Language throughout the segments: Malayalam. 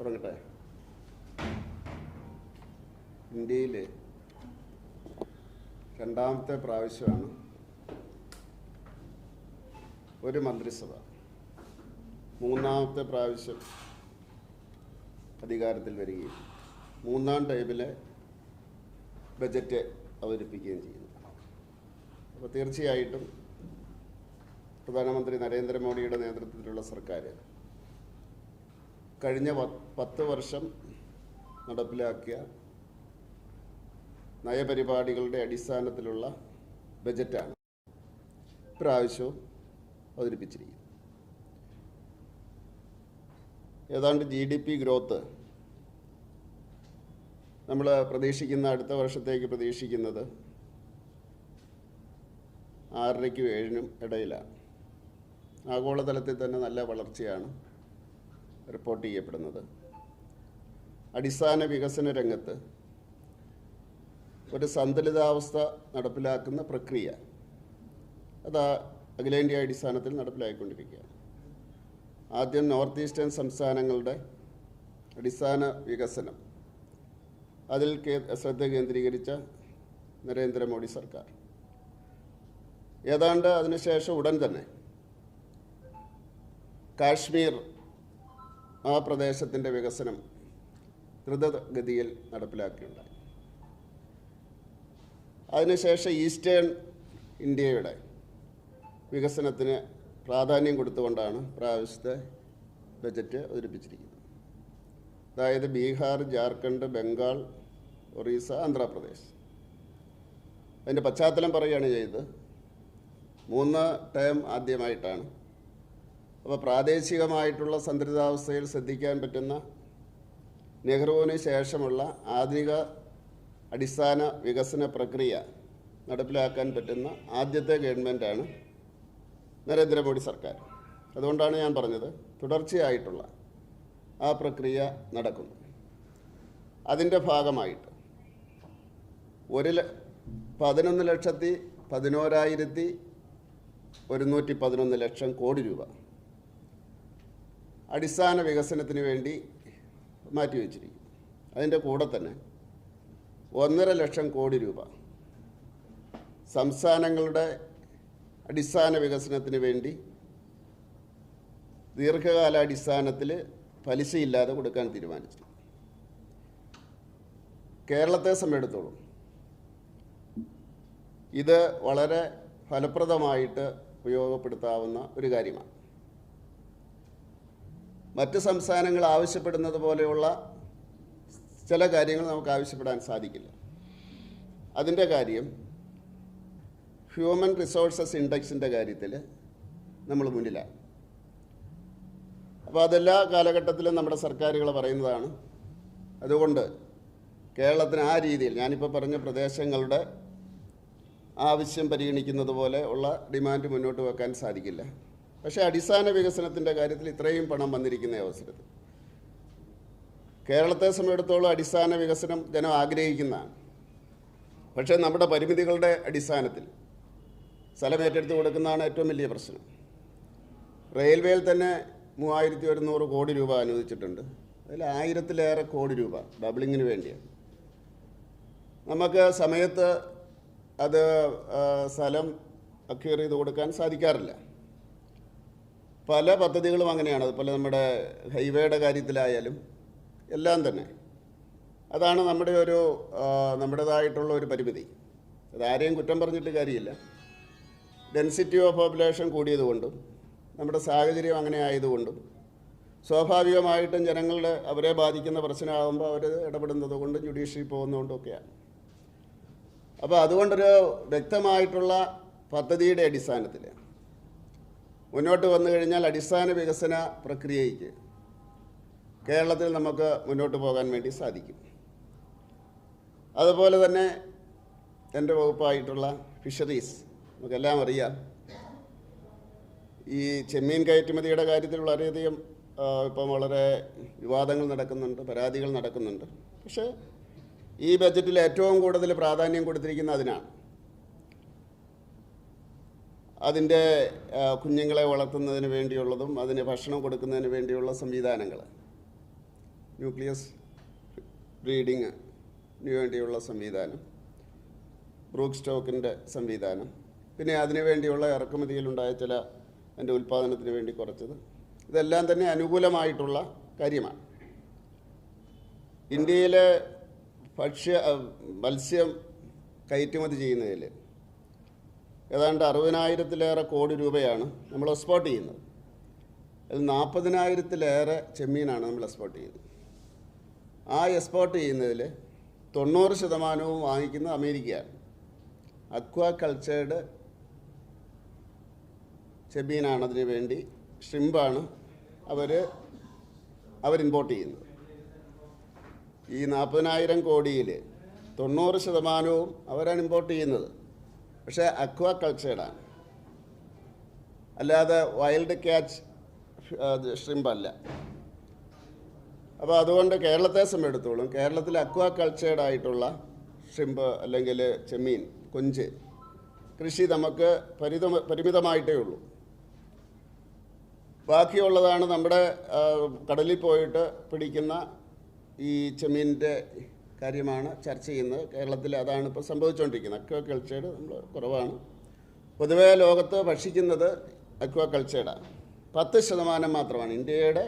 തുടങ്ങട്ടെ. ഇന്ത്യയിൽ രണ്ടാമത്തെ പ്രാവശ്യമാണ് ഒരു മന്ത്രിസഭ മൂന്നാമത്തെ പ്രാവശ്യം അധികാരത്തിൽ വരികയും മൂന്നാം ടൈമിലെ ബജറ്റ് അവതരിപ്പിക്കുകയും ചെയ്യുന്നു. അപ്പോൾ തീർച്ചയായിട്ടും പ്രധാനമന്ത്രി നരേന്ദ്രമോദിയുടെ നേതൃത്വത്തിലുള്ള സർക്കാർ കഴിഞ്ഞ പത്ത് വർഷം നടപ്പിലാക്കിയ നയപരിപാടികളുടെ അടിസ്ഥാനത്തിലുള്ള ബജറ്റാണ്. ഇപ്രാവശ്യവും അവതരിപ്പിച്ചിരിക്കുന്നത് ഏതാണ്ട് ജി ഡി പി ഗ്രോത്ത് നമ്മൾ പ്രതീക്ഷിക്കുന്ന അടുത്ത വർഷത്തേക്ക് പ്രതീക്ഷിക്കുന്നത് ആറരയ്ക്കും ഏഴിനും ഇടയിലാണ്. ആഗോളതലത്തിൽ തന്നെ നല്ല വളർച്ചയാണ്. റിപ്പോർട്ട് ചെയ്യപ്പെടുന്നത്. അടിസ്ഥാന വികസന രംഗത്ത് ഒരു സന്തുലിതാവസ്ഥ നടപ്പിലാക്കുന്ന പ്രക്രിയ. അത് അഖിലേന്ത്യാ അടിസ്ഥാനത്തിൽ നടപ്പിലാക്കിക്കൊണ്ടിരിക്കുകയാണ് ആദ്യം നോർത്ത് ഈസ്റ്റേൺ സംസ്ഥാനങ്ങളുടെ അടിസ്ഥാന വികസനം. അതിൽ ശ്രദ്ധ കേന്ദ്രീകരിച്ച നരേന്ദ്രമോദി സർക്കാർ. ഏതാണ്ട് അതിനുശേഷം ഉടൻ തന്നെ കാശ്മീർ ആ പ്രദേശത്തിന്റെ വികസനം ദ്രുതഗതിയിൽ നടപ്പിലാക്കിയുണ്ടായി അതിനുശേഷം ഈസ്റ്റേൺ ഇന്ത്യയുടെ വികസനത്തിന് പ്രാധാന്യം കൊടുത്തുകൊണ്ടാണ് പ്രാവശ്യത്തെ ബജറ്റ് അവതരിപ്പിച്ചിരിക്കുന്നത്. അതായത് ബീഹാർ ജാർഖണ്ഡ് ബംഗാൾ ഒറീസ ആന്ധ്രാപ്രദേശ്. അതിന്റെ പശ്ചാത്തലം പറയുകയാണ് ചെയ്തത്. മൂന്ന് ടേം ആദ്യമായിട്ടാണ് അപ്പോൾ പ്രാദേശികമായിട്ടുള്ള സന്തുലിതാവസ്ഥയിൽ ശ്രദ്ധിക്കാൻ പറ്റുന്ന നെഹ്റുവിന് ശേഷമുള്ള ആധുനിക അടിസ്ഥാന വികസന പ്രക്രിയ നടപ്പിലാക്കാൻ പറ്റുന്ന ആദ്യത്തെ ഗവൺമെന്റാണ് നരേന്ദ്രമോദി സർക്കാർ. അതുകൊണ്ടാണ് ഞാൻ പറഞ്ഞത് തുടർച്ചയായിട്ടുള്ള ആ പ്രക്രിയ നടക്കുന്നു. അതിന്റെ ഭാഗമായിട്ട് ഒരു പതിനൊന്ന് ലക്ഷത്തി പതിനോരായിരത്തി ഒരുന്നൂറ്റി പതിനൊന്ന് ലക്ഷം കോടി രൂപ അടിസ്ഥാന വികസനത്തിന് വേണ്ടി മാറ്റിവെച്ചിരിക്കും അതിന്റെ കൂടെ തന്നെ ഒന്നര ലക്ഷം കോടി രൂപ സംസ്ഥാനങ്ങളുടെ അടിസ്ഥാന വികസനത്തിന് വേണ്ടി ദീർഘകാലാടിസ്ഥാനത്തിൽ പലിശയില്ലാതെ കൊടുക്കാൻ തീരുമാനിച്ചു. കേരളത്തെ സംബന്ധിച്ചിടത്തോളം ഇത് വളരെ ഫലപ്രദമായിട്ട് ഉപയോഗപ്പെടുത്താവുന്ന ഒരു കാര്യമാണ്. മറ്റ് സംസ്ഥാനങ്ങൾ ആവശ്യപ്പെടുന്നത് പോലെയുള്ള ചില കാര്യങ്ങൾ നമുക്ക് ആവശ്യപ്പെടാൻ സാധിക്കില്ല. അതിന്റെ കാര്യം ഹ്യൂമൻ റിസോഴ്സസ് ഇൻഡെക്സിന്റെ കാര്യത്തിൽ നമ്മൾ മുന്നിലാണ്. അപ്പോൾ അതെല്ലാ കാലഘട്ടത്തിലും നമ്മുടെ സർക്കാരുകൾ പറയുന്നതാണ്. അതുകൊണ്ട് കേരളത്തിന് ആ രീതിയിൽ ഞാനിപ്പോൾ പറഞ്ഞ പ്രദേശങ്ങളുടെ ആവശ്യം പരിഗണിക്കുന്നത് പോലെ ഉള്ള ഡിമാൻഡ് മുന്നോട്ട് വെക്കാൻ സാധിക്കില്ല. പക്ഷേ അടിസ്ഥാന വികസനത്തിന്റെ കാര്യത്തിൽ ഇത്രയും പണം വന്നിരിക്കുന്ന അവസരത്തിൽ. കേരളത്തെ സംബന്ധിച്ചിടത്തോളം അടിസ്ഥാന വികസനം ജനം ആഗ്രഹിക്കുന്നതാണ്. പക്ഷേ നമ്മുടെ പരിമിതികളുടെ അടിസ്ഥാനത്തിൽ സ്ഥലം ഏറ്റെടുത്ത് കൊടുക്കുന്നതാണ് ഏറ്റവും വലിയ പ്രശ്നം. റെയിൽവേയിൽ തന്നെ മൂവായിരത്തി ഒരുന്നൂറ് കോടി രൂപ അനുവദിച്ചിട്ടുണ്ട്. അതിൽ ആയിരത്തിലേറെ കോടി രൂപ ഡബിളിങ്ങിന് വേണ്ടിയാണ്. നമുക്ക് സമയത്ത് അത് സ്ഥലം അക്യൂർ ചെയ്ത് കൊടുക്കാൻ സാധിക്കാറില്ല. പല പദ്ധതികളും അങ്ങനെയാണ്. അതുപോലെ നമ്മുടെ ഹൈവേയുടെ കാര്യത്തിലായാലും എല്ലാം തന്നെ. അതാണ് നമ്മുടെ ഒരു നമ്മുടേതായിട്ടുള്ള ഒരു പരിമിതി. അത് ആരെയും കുറ്റം പറഞ്ഞിട്ട് കാര്യമില്ല. ഡെൻസിറ്റി ഓഫ് പോപ്പുലേഷൻ കൂടിയതുകൊണ്ടും നമ്മുടെ സാഹചര്യം അങ്ങനെ ആയതുകൊണ്ടും സ്വാഭാവികമായിട്ടും ജനങ്ങളുടെ അവരെ ബാധിക്കുന്ന പ്രശ്നമാകുമ്പോൾ അവർ ഇടപെടുന്നത് കൊണ്ടും ജുഡീഷ്യറി പോകുന്നതുകൊണ്ടൊക്കെയാണ് അപ്പോൾ അതുകൊണ്ടൊരു വ്യക്തമായിട്ടുള്ള പദ്ധതിയുടെ അടിസ്ഥാനത്തിൽ മുന്നോട്ട് വന്നു കഴിഞ്ഞാൽ അടിസ്ഥാന വികസന പ്രക്രിയയ്ക്ക് കേരളത്തിൽ നമുക്ക് മുന്നോട്ട് പോകാൻ വേണ്ടി സാധിക്കും. അതുപോലെ തന്നെ എന്റെ വകുപ്പായിട്ടുള്ള ഫിഷറീസ് നമുക്കെല്ലാം അറിയാം. ഈ ചെമ്മീൻ കയറ്റുമതിയുടെ കാര്യത്തിൽ വളരെയധികം ഇപ്പം വളരെ വിവാദങ്ങൾ നടക്കുന്നുണ്ട് പരാതികൾ നടക്കുന്നുണ്ട്. പക്ഷേ ഈ ബജറ്റിൽ ഏറ്റവും കൂടുതൽ പ്രാധാന്യം കൊടുത്തിരിക്കുന്ന അതിനാണ്. അതിന്റെ കുഞ്ഞുങ്ങളെ വളർത്തുന്നതിന് വേണ്ടിയുള്ളതും അതിന് ഭക്ഷണം കൊടുക്കുന്നതിന് വേണ്ടിയുള്ള സംവിധാനങ്ങൾ. ന്യൂക്ലിയസ് ബ്രീഡിങ്ങിന് വേണ്ടിയുള്ള സംവിധാനം. ബ്രൂക്ക് സ്റ്റോക്കിന്റെ സംവിധാനം. പിന്നെ അതിനു വേണ്ടിയുള്ള ഇറക്കുമതിയിലുണ്ടായ ചില എന്റെ ഉൽപ്പാദനത്തിന് വേണ്ടി കുറച്ചത്. ഇതെല്ലാം തന്നെ അനുകൂലമായിട്ടുള്ള കാര്യമാണ്. ഇന്ത്യയിലെ ഭക്ഷ്യ മത്സ്യം കയറ്റുമതി ചെയ്യുന്നതിൽ ഏതാണ്ട് അറുപതിനായിരത്തിലേറെ കോടി രൂപയാണ് നമ്മൾ എക്സ്പോർട്ട് ചെയ്യുന്നത്. അതിൽ നാൽപ്പതിനായിരത്തിലേറെ ചെമ്മീനാണ് നമ്മൾ എക്സ്പോർട്ട് ചെയ്യുന്നത്. ആ എക്സ്പോർട്ട് ചെയ്യുന്നതിൽ തൊണ്ണൂറ് ശതമാനവും വാങ്ങിക്കുന്നത് അമേരിക്കയാണ്. അക്വാ കൾച്ചേർഡ് ചെമ്മീനാണ് അതിന് വേണ്ടി ഷ്രിമ്പാണ് അവർ അവർ ഇമ്പോർട്ട് ചെയ്യുന്നത്. ഈ നാൽപ്പതിനായിരം കോടിയിൽ തൊണ്ണൂറ് ശതമാനവും അവരാണ് ഇമ്പോർട്ട് ചെയ്യുന്നത്. പക്ഷേ അക്വാ കൾച്ചേർഡാണ് അല്ലാതെ വൈൽഡ് ക്യാച്ച് ഷ്രിമ്പല്ല അപ്പോൾ അതുകൊണ്ട് കേരളത്തെ സംബന്ധിച്ചിടത്തോളം കേരളത്തിൽ അക്വാ കൾച്ചേർഡ് ആയിട്ടുള്ള ഷ്രിമ്പ് അല്ലെങ്കിൽ ചെമ്മീൻ കൊഞ്ച് കൃഷി നമുക്ക് പരിത പരിമിതമായിട്ടേ ഉള്ളൂ. ബാക്കിയുള്ളതാണ് നമ്മുടെ കടലിൽ പോയിട്ട് പിടിക്കുന്ന ഈ ചെമ്മീനിന്റെ കാര്യമാണ് ചർച്ച ചെയ്യുന്നത്. കേരളത്തിൽ അതാണ് ഇപ്പോൾ സംഭവിച്ചുകൊണ്ടിരിക്കുന്നത് അക്വാ കൾച്ചേർഡ് നമ്മൾ കുറവാണ്. പൊതുവേ ലോകത്ത് ഭക്ഷിക്കുന്നത് അക്വാ കൾച്ചേർഡാണ് പത്ത് ശതമാനം മാത്രമാണ്. ഇന്ത്യയുടെ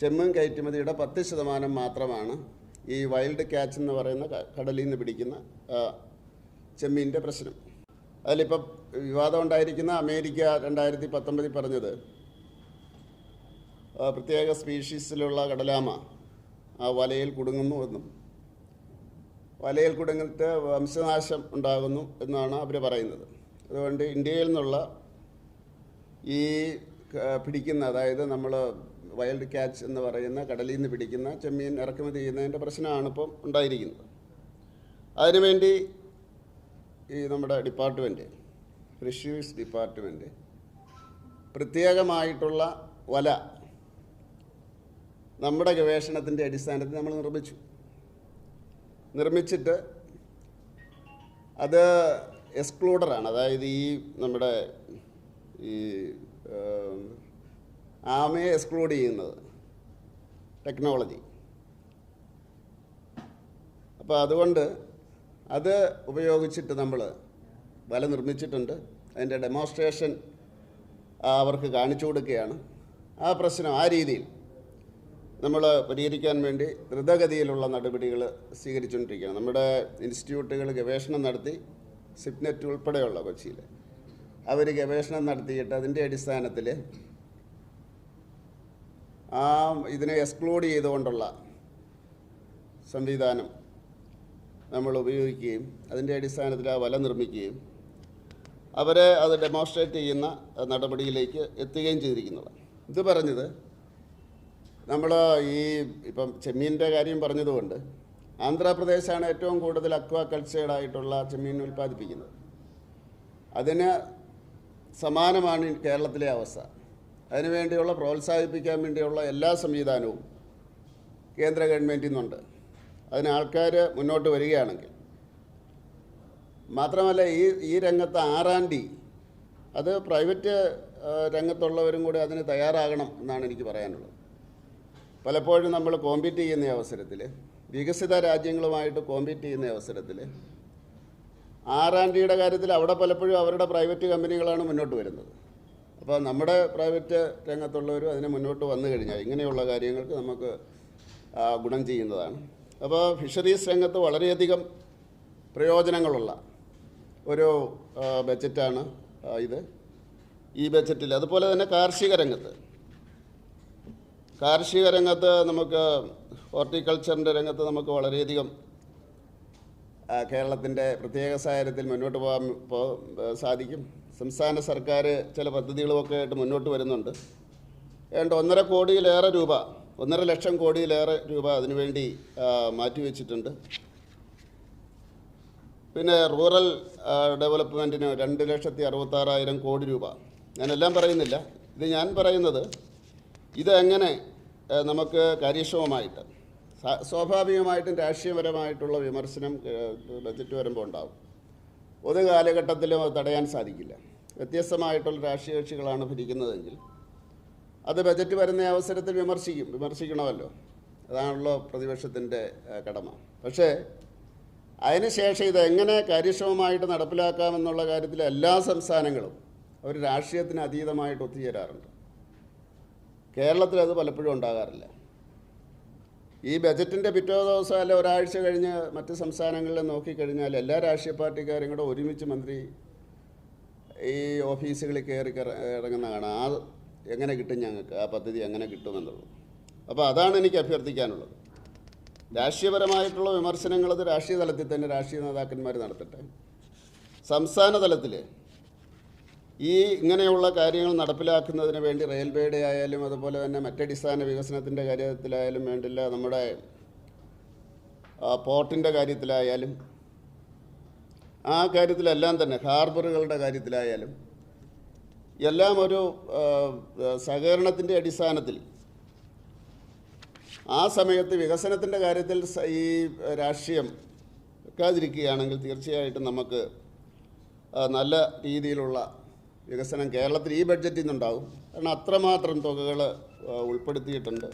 ചെമ്മീൻ കയറ്റുമതിയുടെ പത്ത് ശതമാനം മാത്രമാണ് ഈ വൈൽഡ് ക്യാച്ച് എന്ന് പറയുന്ന കടലിൽ നിന്ന് പിടിക്കുന്ന ചെമ്മീന്റെ പ്രശ്നം. അതിലിപ്പം വിവാദം ഉണ്ടായിരിക്കുന്ന അമേരിക്ക രണ്ടായിരത്തി പത്തൊമ്പതിൽ പറഞ്ഞത് പ്രത്യേക സ്പീഷീസിലുള്ള കടലാമ ആ വലയിൽ കുടുങ്ങുന്നു എന്നും വലയിൽ കുടുങ്ങിട്ട് വംശനാശം ഉണ്ടാകുന്നു എന്നാണ് അവർ പറയുന്നത്. അതുകൊണ്ട് ഇന്ത്യയിൽ നിന്നുള്ള ഈ പിടിക്കുന്ന അതായത് നമ്മൾ വൈൽഡ് ക്യാച്ച് എന്ന് പറയുന്ന കടലിൽ നിന്ന് പിടിക്കുന്ന ചെമ്മീൻ ഇറക്കുമതി ചെയ്യുന്നതിന്റെ പ്രശ്നമാണ് ഇപ്പം ഉണ്ടായിരിക്കുന്നത്. അതിനുവേണ്ടി ഈ നമ്മുടെ ഡിപ്പാർട്ട്മെന്റ് ഫിഷറീസ് ഡിപ്പാർട്ട്മെന്റ് പ്രത്യേകമായിട്ടുള്ള വല നമ്മുടെ ഗവേഷണത്തിന്റെ അടിസ്ഥാനത്തിൽ നമ്മൾ നിർമ്മിച്ചു. നിർമ്മിച്ചിട്ട് അത് എക്സ്ക്ലൂഡറാണ് അതായത് ഈ നമ്മുടെ ഈ ആമയെ എക്സ്ക്ലൂഡ് ചെയ്യുന്നത്. ടെക്നോളജി. അപ്പോൾ അതുകൊണ്ട് അത് ഉപയോഗിച്ചിട്ട് നമ്മൾ വല നിർമ്മിച്ചിട്ടുണ്ട്. അതിന്റെ ഡെമോൺസ്ട്രേഷൻ അവർക്ക് കാണിച്ചു കൊടുക്കുകയാണ്. ആ പ്രശ്നം ആ രീതിയിൽ നമ്മൾ പരിഹരിക്കാൻ വേണ്ടി ദ്രുതഗതിയിലുള്ള നടപടികൾ സ്വീകരിച്ചുകൊണ്ടിരിക്കുകയാണ്. നമ്മുടെ ഇൻസ്റ്റിറ്റ്യൂട്ടുകൾ ഗവേഷണം നടത്തി സിപ്നെറ്റ് ഉൾപ്പെടെയുള്ള കൊച്ചിയിൽ അവർ ഗവേഷണം നടത്തിയിട്ട് അതിന്റെ അടിസ്ഥാനത്തിൽ ആ ഇതിനെ എക്സ്ക്ലൂഡ് ചെയ്തുകൊണ്ടുള്ള സംവിധാനം നമ്മൾ ഉപയോഗിക്കുകയും അതിന്റെ അടിസ്ഥാനത്തിൽ ആ വല നിർമ്മിക്കുകയും അവരെ അത് ഡെമോൺസ്ട്രേറ്റ് ചെയ്യുന്ന നടപടിയിലേക്ക് എത്തുകയും ചെയ്തിരിക്കുന്നതാണ്. ഇത് പറഞ്ഞത് നമ്മൾ ഈ ഇപ്പം ചെമ്മീന്റെ കാര്യം പറഞ്ഞതുകൊണ്ട് ആന്ധ്രാപ്രദേശാണ് ഏറ്റവും കൂടുതൽ അക്വാ കൾച്ചേർഡായിട്ടുള്ള ചെമ്മീൻ ഉൽപ്പാദിപ്പിക്കുന്നത്. അതിന് സമാനമാണ് കേരളത്തിലെ അവസ്ഥ. അതിനുവേണ്ടിയുള്ള പ്രോത്സാഹിപ്പിക്കാൻ വേണ്ടിയുള്ള എല്ലാ സംവിധാനവും കേന്ദ്ര ഗവൺമെന്റിൽ നിന്നുണ്ട്. അതിന് ആൾക്കാർ മുന്നോട്ട് വരികയാണെങ്കിൽ. മാത്രമല്ല ഈ ഈ രംഗത്ത് ആറാണ്ടി അത് പ്രൈവറ്റ് രംഗത്തുള്ളവരും കൂടി അതിന് തയ്യാറാകണം എന്നാണ് എനിക്ക് പറയാനുള്ളത്. പലപ്പോഴും നമ്മൾ കോമ്പീറ്റ് ചെയ്യുന്ന അവസരത്തിൽ വികസിത രാജ്യങ്ങളുമായിട്ട് കോമ്പീറ്റ് ചെയ്യുന്ന അവസരത്തിൽ ആർ ആൻഡ് ഡിയുടെ കാര്യത്തിൽ അവിടെ പലപ്പോഴും അവരുടെ പ്രൈവറ്റ് കമ്പനികളാണ് മുന്നോട്ട് വരുന്നത്. അപ്പോൾ നമ്മുടെ പ്രൈവറ്റ് രംഗത്തുള്ളവരും അതിനെ മുന്നോട്ട് വന്നു കഴിഞ്ഞാൽ ഇങ്ങനെയുള്ള കാര്യങ്ങൾക്ക് നമുക്ക് ഗുണം ചെയ്യുന്നതാണ്. അപ്പോൾ ഫിഷറീസ് രംഗത്ത് വളരെയധികം പ്രയോജനങ്ങളുള്ള ഒരു ബജറ്റാണ് ഇത്. ഈ ബജറ്റിൽ അതുപോലെ തന്നെ കാർഷിക രംഗത്ത്. കാർഷിക രംഗത്ത് നമുക്ക് ഹോർട്ടിക്കൾച്ചറിന്റെ രംഗത്ത് നമുക്ക് വളരെയധികം കേരളത്തിന്റെ പ്രത്യേക സാഹചര്യത്തിൽ മുന്നോട്ട് പോകാൻ സാധിക്കും. സംസ്ഥാന സർക്കാർ ചില പദ്ധതികളുമൊക്കെ ആയിട്ട് മുന്നോട്ട് വരുന്നുണ്ട്. ഏതാണ്ട് ഒന്നര കോടിയിലേറെ രൂപ ഒന്നര ലക്ഷം കോടിയിലേറെ രൂപ അതിനുവേണ്ടി മാറ്റിവെച്ചിട്ടുണ്ട് പിന്നെ റൂറൽ ഡെവലപ്മെന്റിന് രണ്ട് ലക്ഷത്തി അറുപത്താറായിരം കോടി രൂപ. ഞാനെല്ലാം പറയുന്നില്ല. ഇത് ഞാൻ പറയുന്നത് ഇത് എങ്ങനെ നമുക്ക് കാര്യക്ഷമമായിട്ട് സ്വാഭാവികമായിട്ടും രാഷ്ട്രീയപരമായിട്ടുള്ള വിമർശനം ബജറ്റ് വരുമ്പോൾ ഉണ്ടാകും ഒരു കാലഘട്ടത്തിലും അത് തടയാൻ സാധിക്കില്ല. വ്യത്യസ്തമായിട്ടുള്ള രാഷ്ട്രീയ കക്ഷികളാണ് ഭരിക്കുന്നതെങ്കിൽ അത് ബജറ്റ് വരുന്ന അവസരത്തിൽ വിമർശിക്കും വിമർശിക്കണമല്ലോ. അതാണല്ലോ പ്രതിപക്ഷത്തിന്റെ കടമ. പക്ഷേ അതിനുശേഷം ഇത് എങ്ങനെ കാര്യക്ഷമമായിട്ട് നടപ്പിലാക്കാമെന്നുള്ള കാര്യത്തിൽ എല്ലാ സംസ്ഥാനങ്ങളും അവർ രാഷ്ട്രീയത്തിന് അതീതമായിട്ട് ഒത്തുചേരാറുണ്ട്. കേരളത്തിൽ അത് പലപ്പോഴും ഉണ്ടാകാറില്ല. ഈ ബജറ്റിന്റെ പിറ്റേ ദിവസം അല്ല ഒരാഴ്ച കഴിഞ്ഞ് മറ്റ് സംസ്ഥാനങ്ങളിൽ നോക്കിക്കഴിഞ്ഞാൽ എല്ലാ രാഷ്ട്രീയ പാർട്ടിക്കാരും കൂടെ ഒരുമിച്ച് മന്ത്രി ഈ ഓഫീസുകളിൽ കയറി ഇറങ്ങുന്ന കാണാം. ആ എങ്ങനെ കിട്ടും ഞങ്ങൾക്ക്? ആ പദ്ധതി എങ്ങനെ കിട്ടുമെന്നുള്ളത് അപ്പോൾ അതാണ് എനിക്ക് അഭ്യർത്ഥിക്കാനുള്ളത്. രാഷ്ട്രീയപരമായിട്ടുള്ള വിമർശനങ്ങൾ അത് രാഷ്ട്രീയ തലത്തിൽ തന്നെ രാഷ്ട്രീയ നേതാക്കന്മാർ നടത്തട്ടെ. സംസ്ഥാന തലത്തിൽ ഈ ഇങ്ങനെയുള്ള കാര്യങ്ങൾ നടപ്പിലാക്കുന്നതിന് വേണ്ടി റെയിൽവേയുടെ ആയാലും അതുപോലെ തന്നെ മറ്റടിസ്ഥാന വികസനത്തിന്റെ കാര്യത്തിലായാലും വേണ്ടില്ല നമ്മുടെ പോർട്ടിന്റെ കാര്യത്തിലായാലും ആ കാര്യത്തിലെല്ലാം തന്നെ ഹാർബറുകളുടെ കാര്യത്തിലായാലും എല്ലാം ഒരു സഹകരണത്തിന്റെ അടിസ്ഥാനത്തിൽ ആ സമയത്ത് വികസനത്തിന്റെ കാര്യത്തിൽ ഈ രാഷ്ട്രീയം വെക്കാതിരിക്കുകയാണെങ്കിൽ തീർച്ചയായിട്ടും നമുക്ക് നല്ല രീതിയിലുള്ള വികസനം കേരളത്തിൽ ഈ ബഡ്ജറ്റിൽ നിന്നുണ്ടാകും കാരണം അത്രമാത്രം തുകകൾ ഉൾപ്പെടുത്തിയിട്ടുണ്ട്.